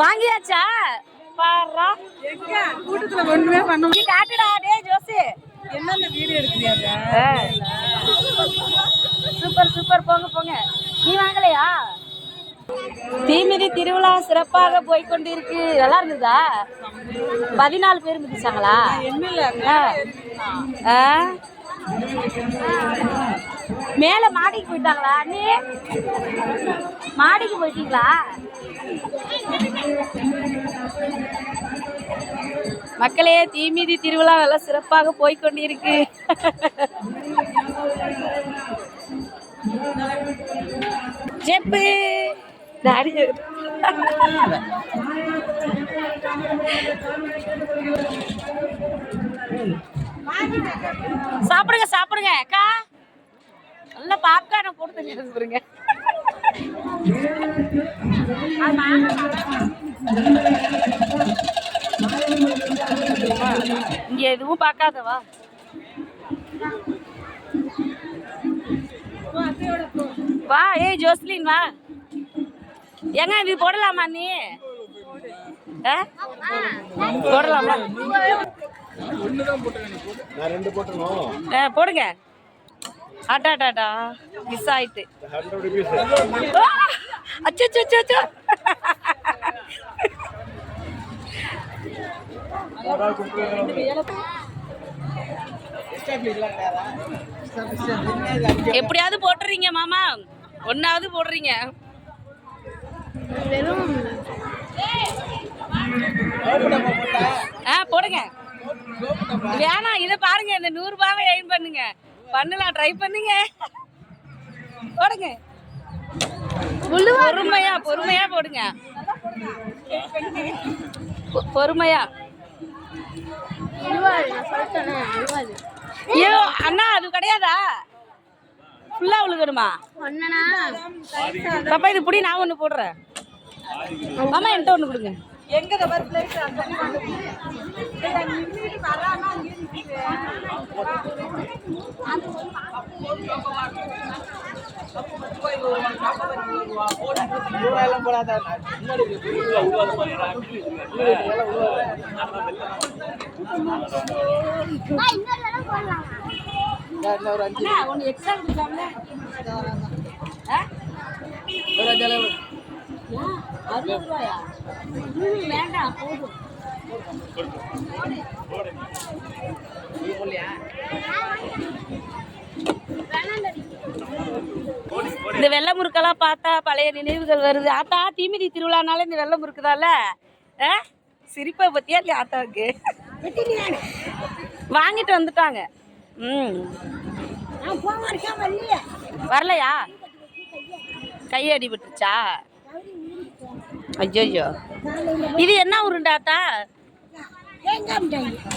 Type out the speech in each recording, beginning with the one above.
வாங்கியாச்சா? பாரா. கூட்டத்துல ஒண்ணுமே பண்ண நீ காட்டுடா டேய் ஜோசி. என்னென்ன வீடியோ எடுக்கிறியாங்க சூப்பர் சூப்பர். போங்க போங்க. நீ வாங்கலையா? தீமிதி திருவிழா சிறப்பாக போய் கொண்டிருக்கு நல்லா இருந்ததா? பதினாலு பேர் மிதிச்சாங்களா? என்ன? மேலே மாடிக்கு போயிட்டாங்களா? அண்ணி. மாடிக்கு போயிட்டீங்களா? மக்களே தீமிதி திருவிழா நல்லா சிறப்பாக போய்கொண்டிருக்கு செப்பு ஜெப்பு. சாப்பிடுங்க சாப்பிடுங்க. அக்கா. நல்ல பாப்கார்னை போட்டு தண்ணி பாருங்க இங்க எதுவும் பார்க்காதவா? வா ஏய் ஜோஸ்லின் வா. ஏங்க இது போடலாமா நீ? போடலாமா? போடுங்க. அட்டா அட்டாடா மிஸ் ஆயிட்டு! அச்சோ எப்படியாவது போட்டுறீங்க மாமா. ஒன்னாவது போடுறீங்க. ஆ போடுங்க. வேணாம் இதை பாருங்க இந்த நூறு ரூபாவை எய்ம் பண்ணுங்க. பண்ணலாம் ட்ரை பண்ணுங்க. போடுங்க. பொறுமையா பொறுமையா போடுங்க. பொறுமையா. ஐயோ அண்ணா அது கிடையாதா? ஃபுல்லா உழுகணுமா? பாப்பா இது புடி நான் ஒன்று போடுறேன். மாமா என்கிட்ட ஒன்று கொடுங்க. எங்க தவிர பிளேஸ் அந்த வராம ஒன்று எக்ஸ்ட்ரா கொடுக்கலாம்ல? ஆ? ஏன், அறுபது ரூபாயா ம், வேண்டாம் போதும். இந்த வெள்ளை முறுக்கெல்லாம் பார்த்தா பழைய நினைவுகள் வருது. ஆத்தா தீமிதி திருவிழானால இந்த வெள்ளை முறுக்குதால? சிரிப்பை பத்தியா இல்லையா ஆத்தாவுக்கு? வாங்கிட்டு வந்துட்டாங்க. ம். வரலையா. கை அடிபட்டுருச்சா ஐயோ இது என்ன உருண்டாத்தா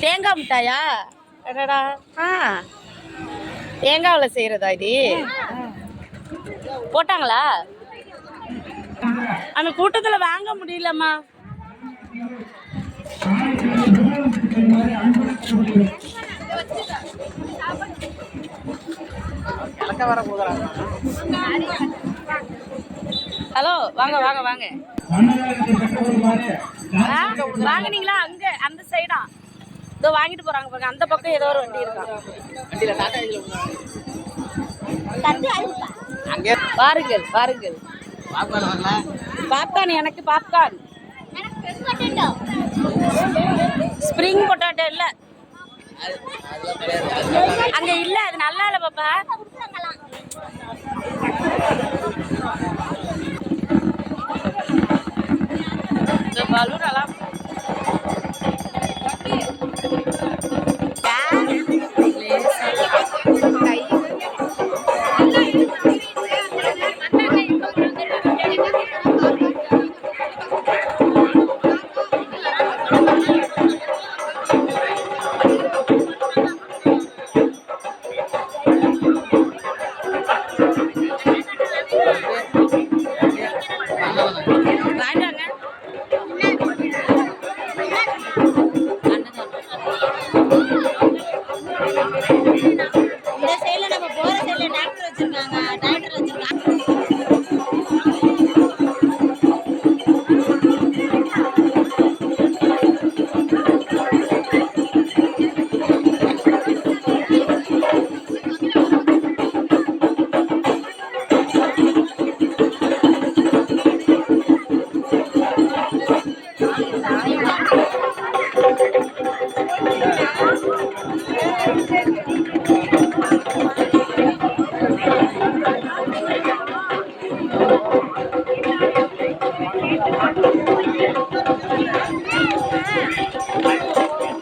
தேங்காய் மிட்டாயா? அடடா ஆ. தேங்காவில் செய்கிறதா இது? போட்டாங்களா? அந்த கூட்டத்தில் வாங்க முடியலம்மா. ஹலோ வாங்க வாங்க வாங்க. வாங்குனீங்களா? அங்க அந்த சைடா இதோ வாங்கிட்டு போறாங்க பாருங்க. அந்த பக்கம் ஏதோ ஒரு வண்டி இருக்கான் பாருங்கள் பாருங்கள் பாப்கார்ன் எனக்கு பாப்கார்ன் ஸ்ப்ரிங் பொட்டாட்டோ இல்ல. அங்க இல்ல அது நல்லா இல்ல பாப்பா. valora